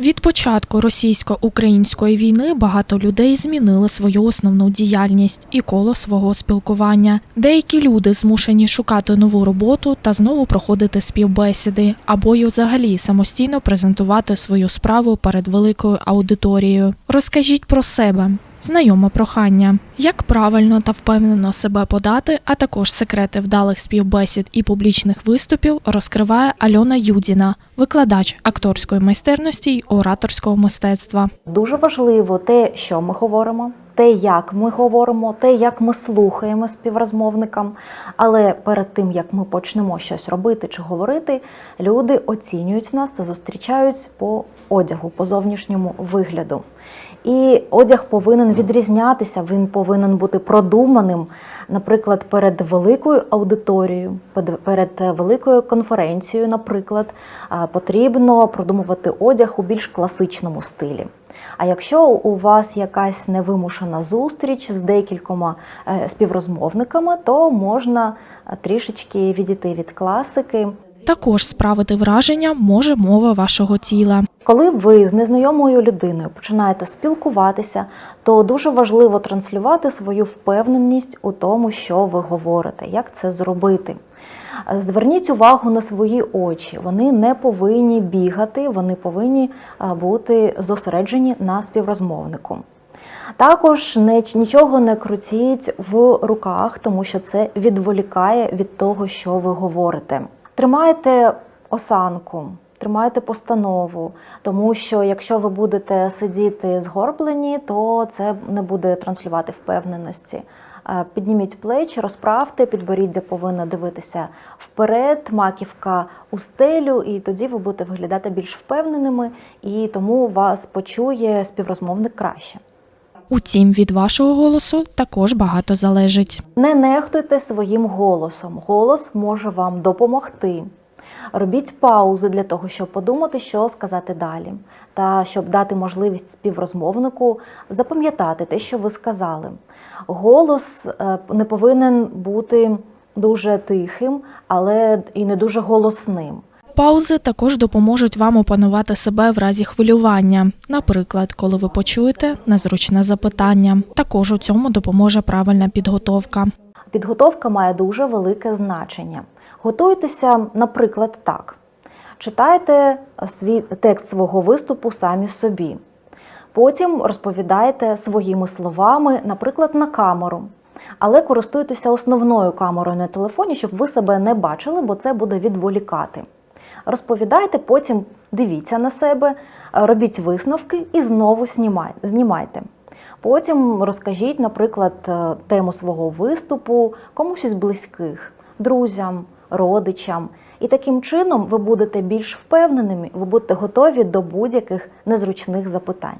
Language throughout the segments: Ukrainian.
Від початку російсько-української війни багато людей змінили свою основну діяльність і коло свого спілкування. Деякі люди змушені шукати нову роботу та знову проходити співбесіди, або й взагалі самостійно презентувати свою справу перед великою аудиторією. Розкажіть про себе. Знайоме прохання, як правильно та впевнено себе подати, а також секрети вдалих співбесід і публічних виступів розкриває Альона Юдіна, викладач акторської майстерності й ораторського мистецтва. Дуже важливо те, що ми говоримо, те, як ми говоримо, те, як ми слухаємо співрозмовникам. Але перед тим як ми почнемо щось робити чи говорити, люди оцінюють нас та зустрічають по одягу, по зовнішньому вигляду. І одяг повинен відрізнятися, він повинен бути продуманим, наприклад, перед великою аудиторією, перед великою конференцією, наприклад, потрібно продумувати одяг у більш класичному стилі. А якщо у вас якась невимушена зустріч з декількома е, співрозмовниками, то можна е, трішечки відійти від класики. Також справити враження може мова вашого тіла. Коли ви з незнайомою людиною починаєте спілкуватися, то дуже важливо транслювати свою впевненість у тому, що ви говорите, як це зробити. Зверніть увагу на свої очі. Вони не повинні бігати, вони повинні бути зосереджені на співрозмовнику. Також нічого не крутіть в руках, тому що це відволікає від того, що ви говорите. Тримайте осанку, тримайте постанову, тому що якщо ви будете сидіти згорблені, то це не буде транслювати впевненості. Е, Підніміть плечі, розправте, підборіддя повинно дивитися вперед, маківка у стелю, і тоді ви будете виглядати більш впевненими, і тому вас почує співрозмовник краще. Утім, від вашого голосу також багато залежить. Не нехтуйте своїм голосом. Голос може вам допомогти. Робіть паузи для того, щоб подумати, що сказати далі, та щоб дати можливість співрозмовнику запам'ятати те, що ви сказали. Голос е, не повинен бути дуже тихим, але і не дуже голосним. Паузи також допоможуть вам опанувати себе в разі хвилювання, наприклад, коли ви почуєте незручне запитання. Також у цьому допоможе правильна підготовка. Підготовка має дуже велике значення. Готуйтеся, наприклад, так: читайте свій текст свого виступу самі собі. Потім розповідаєте своїми словами, наприклад, на камеру. Але користуйтеся основною камерою на телефоні, щоб ви себе не бачили, бо це буде відволікати. Розповідайте, потім дивіться на себе, робіть висновки і знову знімайте. Потім розкажіть, наприклад, е, тему свого виступу комусь із близьких, друзям, родичам. І таким чином ви будете більш впевненими, ви будете готові до будь-яких незручних запитань.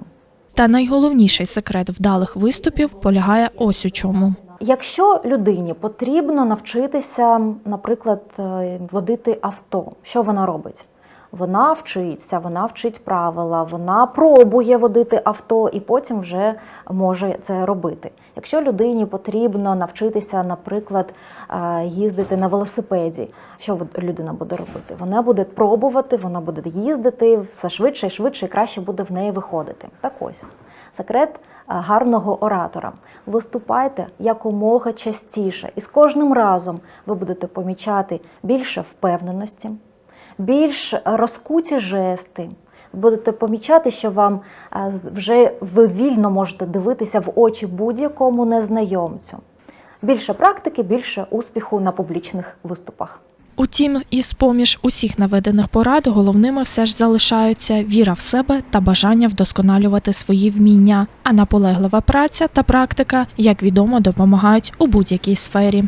Та найголовніший секрет вдалих виступів полягає ось у чому. Якщо людині потрібно навчитися, наприклад, е, водити авто, що вона робить? Вона вчиться, вона вчить правила, вона пробує водити авто і потім вже може це робити. Якщо людині потрібно навчитися, наприклад, е, їздити на велосипеді, що людина буде робити? Вона буде пробувати, вона буде їздити все швидше і швидше, і краще буде в неї виходити. Так ось секрет е, гарного оратора. Виступайте якомога частіше, і з кожним разом ви будете помічати більше впевненості, більш розкуті жести. Будете помічати, що вам е, вже ви вільно можете дивитися в очі будь-якому незнайомцю. Більше практики, більше успіху на публічних виступах. Утім, із поміж усіх наведених порад головними все ж залишаються віра в себе та бажання вдосконалювати свої вміння. А наполеглива праця та практика, як відомо, допомагають у будь-якій сфері.